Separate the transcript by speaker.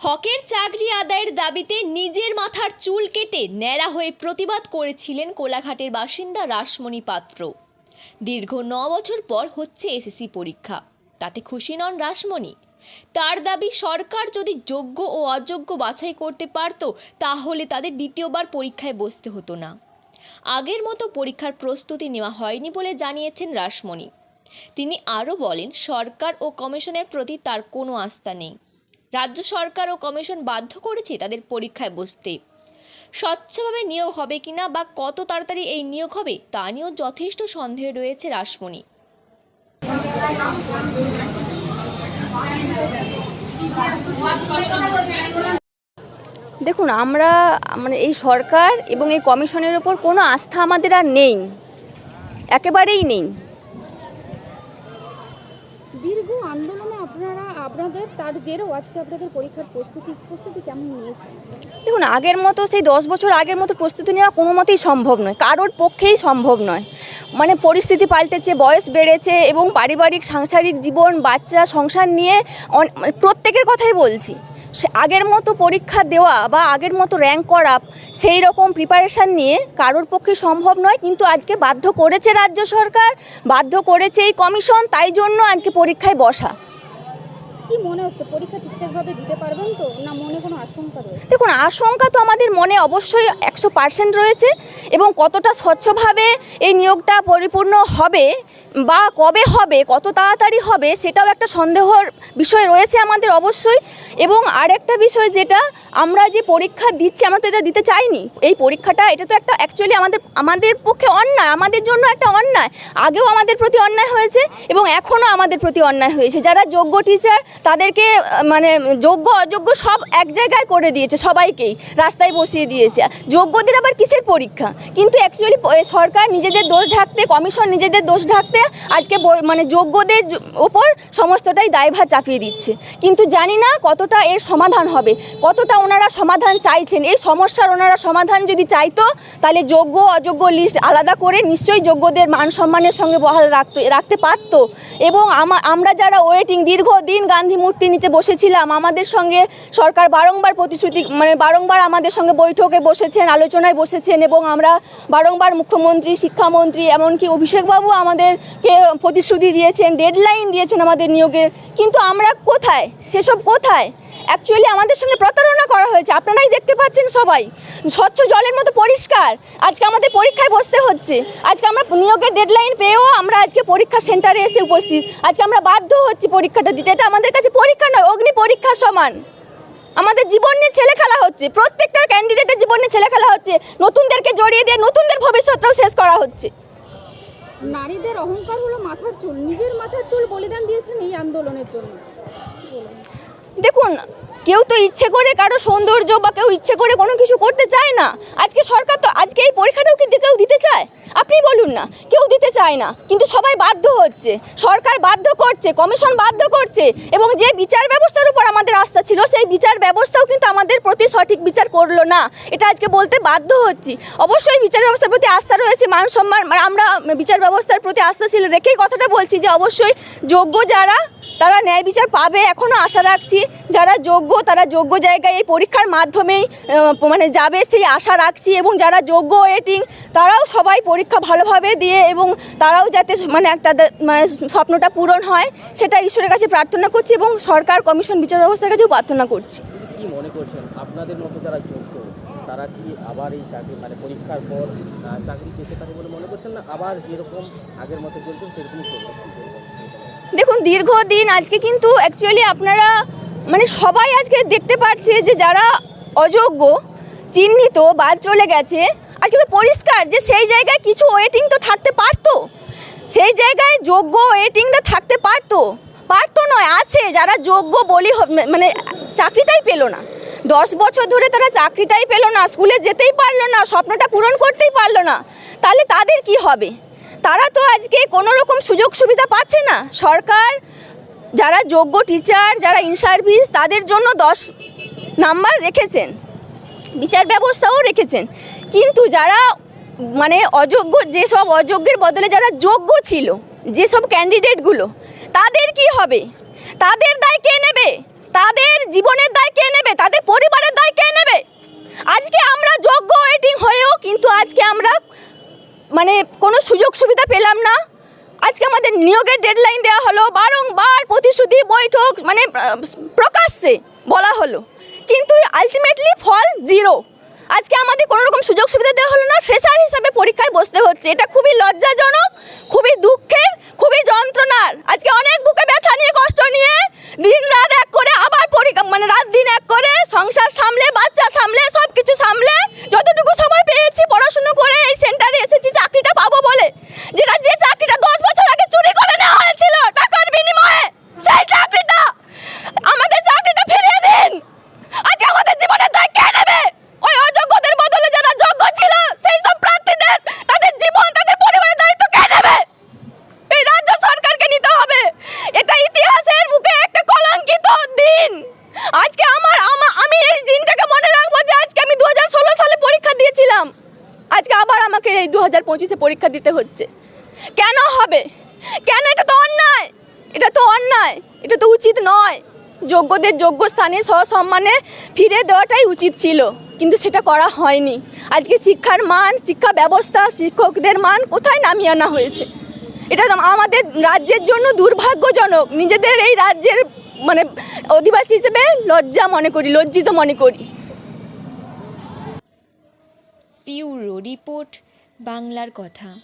Speaker 1: হকের চাকরি আদায়ের দাবিতে নিজের মাথার চুল কেটে ন্যাড়া হয়ে প্রতিবাদ করেছিলেন কোলাঘাটের বাসিন্দা রাসমণি পাত্র। দীর্ঘ ন বছর পর হচ্ছে এসএসসি পরীক্ষা। তাতে খুশি নন রাসমণি। তার দাবি, সরকার যদি যোগ্য ও অযোগ্য বাছাই করতে পারত, তাহলে তাদের দ্বিতীয়বার পরীক্ষায় বসতে হতো না। আগের মতো পরীক্ষার প্রস্তুতি নেওয়া হয়নি বলে জানিয়েছেন রাসমণি। তিনি আরও বলেন, সরকার ও কমিশনের প্রতি তার কোনো আস্থা নেই। রাজ্য সরকার ও কমিশন বাধ্য করেছে তাদের পরীক্ষায় বসতে। স্বচ্ছভাবে নিয়োগ হবে কিনা বা কত তাড়াতাড়ি এই নিয়োগ হবে তা নিয়েও যথেষ্ট সন্দেহ রয়েছে রাসমণি।
Speaker 2: দেখুন আমরা মানে এই সরকার এবং এই কমিশনের ওপর কোনো আস্থা আমাদের আর নেই। একেবারেই নেই।
Speaker 3: দীর্ঘ আন্দোলনে আপনাদের তার জেরেও আজকে আপনাদের পরীক্ষার প্রস্তুতি প্রস্তুতি কেমন নিয়েছেন
Speaker 2: দেখুন, আগের মতো, সেই দশ বছর আগের মতো প্রস্তুতি নেওয়া কোনো মতেই সম্ভব নয়। কারোর পক্ষেই সম্ভব নয়। মানে পরিস্থিতি পাল্টেছে, বয়স বেড়েছে এবং পারিবারিক, সাংসারিক জীবন, বাচ্চা, সংসার নিয়ে মানে প্রত্যেকের কথাই বলছি। সে আগের মতো পরীক্ষা দেওয়া বা আগের মতো র্যাঙ্ক করা, সেই রকম প্রিপারেশান নিয়ে কারোর পক্ষে সম্ভব নয়। কিন্তু আজকে বাধ্য করেছে রাজ্য সরকার, বাধ্য করেছে এই কমিশন তাই জন্য আজকে পরীক্ষায় বসা।
Speaker 3: মনে হচ্ছে? দিতে পারবেন তো?
Speaker 2: দেখুন, আশঙ্কা তো আমাদের মনে অবশ্যই একশো পার্সেন্ট রয়েছে এবং কতটা স্বচ্ছভাবে এই নিয়োগটা পরিপূর্ণ হবে বা কবে হবে, কত তাড়াতাড়ি হবে সেটাও একটা সন্দেহর বিষয় রয়েছে আমাদের অবশ্যই। এবং আরেকটা বিষয় যেটা, আমরা যে পরীক্ষা দিচ্ছি, আমরা তো এটা দিতে চাইনি। এই পরীক্ষাটা, এটা তো একটা অ্যাকচুয়ালি আমাদের আমাদের পক্ষে অন্যায়, আমাদের জন্য একটা অন্যায়। আগেও আমাদের প্রতি অন্যায় হয়েছে এবং এখনও আমাদের প্রতি অন্যায় হয়েছে। যারা যোগ্য টিচার তাদেরকে মানে যোগ্য, অযোগ্য সব এক জায়গায় করে দিয়েছে সবাইকেই, রাস্তায় বসিয়ে দিয়েছে। যোগ্যদের আবার কিসের পরীক্ষা? কিন্তু অ্যাকচুয়ালি সরকার নিজেদের দোষ ঢাকতে কমিশন নিজেদের দোষ ঢাকতে আজকে মানে যোগ্যদের ওপর সমস্তটাই দায়ভার চাপিয়ে দিচ্ছে। কিন্তু জানি না কতটা এর সমাধান হবে, কতটা ওনারা সমাধান চাইছেন। এই সমস্যার ওনারা সমাধান যদি চাইতো, তাহলে যোগ্য, অযোগ্য লিস্ট আলাদা করে নিশ্চয়ই যোগ্যদের মান সম্মানের সঙ্গে বহাল রাখতো, রাখতে পারতো। এবং আমরা যারা ওয়েটিং দীর্ঘদিন গান্ধী মূর্তির নিচে বসেছিলাম। আমাদের সঙ্গে সরকার বারংবার প্রতিশ্রুতি মানে বারংবার আমাদের সঙ্গে বৈঠকে বসেছেন, আলোচনায় বসেছেন এবং আমরা বারংবার মুখ্যমন্ত্রী, শিক্ষামন্ত্রী, এমনকি অভিষেকবাবু আমাদেরকে প্রতিশ্রুতি দিয়েছেন, ডেডলাইন দিয়েছেন আমাদের নিয়োগের। কিন্তু আমরা কোথায়? সেসব কোথায়? অ্যাকচুয়ালি আমাদের সঙ্গে প্রতারণা করা হয়েছে। আপনারাই দেখতে পাচ্ছেন সবাই। স্বচ্ছ জলের মতো পরিষ্কার। আজকে আমাদের পরীক্ষায় বসতে হচ্ছে। আজকে আমরা নিয়োগের ডেডলাইন পেয়েও আমরা আজকে পরীক্ষা সেন্টারে এসে উপস্থিত। আজকে আমরা বাধ্য হচ্ছি পরীক্ষাটা দিতে। এটা আমাদের কাছে পরীক্ষা নয়, অগ্নি পরীক্ষার সমান। আমাদের জীবন নিয়ে ছেলে খেলা হচ্ছে। প্রত্যেকটা ক্যান্ডিডেটের জীবন নিয়ে ছেলে খেলা হচ্ছে। নতুনদেরকে জড়িয়ে দিয়ে নতুনদের ভবিষ্যৎটাও শেষ করা হচ্ছে।
Speaker 3: নারীদের অহংকার হলো মাথার চুল। নিজের মাথার চুল বলিদান দিয়েছেন এই আন্দোলনের জন্য?
Speaker 2: দেখুন, কেউ তো ইচ্ছে করে কারও সৌন্দর্য বা কেউ ইচ্ছে করে কোনো কিছু করতে চায় না। আজকে সরকার তো আজকে এই পরীক্ষাটাও কিন্তু কেউ দিতে চায়? আপনি বলুন না, কেউ দিতে চায় না, কিন্তু সবাই বাধ্য হচ্ছে। সরকার বাধ্য করছে, কমিশন বাধ্য করছে, এবং যে বিচার ব্যবস্থার উপর আমাদের আস্থা ছিল, সেই বিচার ব্যবস্থাও কিন্তু আমাদের প্রতি সঠিক বিচার করল না। এটা আজকে বলতে বাধ্য হচ্ছি। অবশ্যই বিচার ব্যবস্থার প্রতি আস্থা রয়েছে মান সম্মান মানে আমরা বিচার ব্যবস্থার প্রতি আস্থা ছিল রেখেই কথাটা বলছি যে অবশ্যই যোগ্য যারা তারা ন্যায় বিচার পাবে এখনও আশা রাখছি। যারা যোগ্য, তারা যোগ্য জায়গায় এই পরীক্ষার মাধ্যমেই মানে যাবে সেই আশা রাখছি এবং যারা যোগ্য ওয়েটিং, তারাও সবাই পরীক্ষা ভালোভাবে দিয়ে এবং তারাও যাতে মানে একটা তাদের মানে স্বপ্নটা পূরণ হয় সেটা ঈশ্বরের কাছে প্রার্থনা করছি এবং সরকার, কমিশন, বিচার ব্যবস্থার কাছেও প্রার্থনা করছি।
Speaker 4: মনে পরীক্ষার পর চাকরি পেতে পারে বলে মনে করছেন না? আবার যেরকম আগের মতো চলবে
Speaker 2: দেখুন, দীর্ঘদিন আজকে কিন্তু অ্যাকচুয়ালি আপনারা মানে সবাই আজকে দেখতে পাচ্ছে যে যারা অযোগ্য, চিহ্নিত, বাদ চলে গেছে আজকে তো পরিষ্কার যে সেই জায়গায় কিছু ওয়েটিং তো থাকতে পারতো। সেই জায়গায় যোগ্য ওয়েটিংটা থাকতে পারতো। পারতো নয়, আছে যারা যোগ্য বলি মানে চাকরিটাই পেল না। দশ বছর ধরে তারা চাকরিটাই পেল না, স্কুলে যেতেই পারল না, স্বপ্নটা পূরণ করতেই পারল না। তাহলে তাদের কি হবে? তারা তো আজকে কোনো রকম সুযোগ সুবিধা পাচ্ছে না। সরকার, যারা যোগ্য টিচার যারা ইনসার্ভিস তাদের জন্য দশ নাম্বার রেখেছেন। বিচার ব্যবস্থাও রেখেছেন। কিন্তু যারা মানে অযোগ্য, যেসব অযোগ্যের বদলে যারা যোগ্য ছিল, যেসব ক্যান্ডিডেটগুলো তাদের কি হবে? তাদের দায় কে নেবে? তাদের জীবনের দায় কে নেবে? তাদের পরিবারের দায় কে নেবে? আজকে আমরা যোগ্য ওয়েটিং হয়েও কিন্তু আজকে আমরা মানে নিয়োগের ডেডলাইন দেওয়া হলো, বারংবার প্রতিশ্রুতি বৈঠক মানে প্রকাশ্যে বলা হলো। কিন্তু আলটিমেটলি ফল জিরো আজকে আমাদের কোনো রকম সুযোগ সুবিধা দেওয়া হলো না। ফ্রেশার হিসাবে পরীক্ষায় বসতে হচ্ছে। এটা খুবই লজ্জাজনক, খুবই যন্ত্রণার আজকে অনেক বুকে ব্যথা নিয়ে কষ্ট নিয়ে দিন রাত এক করে আবার পরীক্ষা মানে রাত দিন এক করে সংসার সামলে বাচ্চা সামলে সব কিছু সামলে যতটুকু সময় পেয়েছি পড়াশুনো করে এই সেন্টারে এসেছি চাকরিটা পাবো বলে যেটা যে চাকরিটা দশ বছর আগে চুরি করে নেওয়া হয়েছিল টাকার বিনিময়ে সেই চাকরিটা আমাদের চাকরিটা ফিরিয়ে দিন আজকে আমাদের জীবনের দায় কে নেবে ওই অযোগ্যদের বদলে যারা যোগ্য ছিল সেই সব প্রার্থীদের তাদের জীবন তাদের পরিবারের দায়িত্ব কে নেবে এই রাজ্য সরকারকে নিতে হবে এটা ইতিহাসের বুকে একটা কলঙ্কিত দিন আজকে আমার আমা- আমি এই দিনটাকে মনে রাখব যে আজকে আমি দু সালে পরীক্ষা দিয়েছিলাম আজকে আবার আমাকে এই দু হাজার পঁচিশে পরীক্ষা দিতে হচ্ছে। কেন হবে? কেন এটা তো অন্যায়? এটা তো অন্যায়। এটা তো উচিত নয়। যোগ্যদের যোগ্য স্থানে সসম্মানে ফিরে দেওয়াটাই উচিত ছিল, কিন্তু সেটা করা হয়নি। আজকে শিক্ষার মান, শিক্ষা ব্যবস্থা, শিক্ষকদের মান কোথায় নামিয়ে আনা হয়েছে? এটা আমাদের রাজ্যের জন্য দুর্ভাগ্যজনক। নিজেদের এই রাজ্যের মানে অধিবাসী হিসেবে লজ্জা মনে করি, লজ্জিত মনে করি।
Speaker 1: পিউরো রিপোর্ট বাংলার কথা।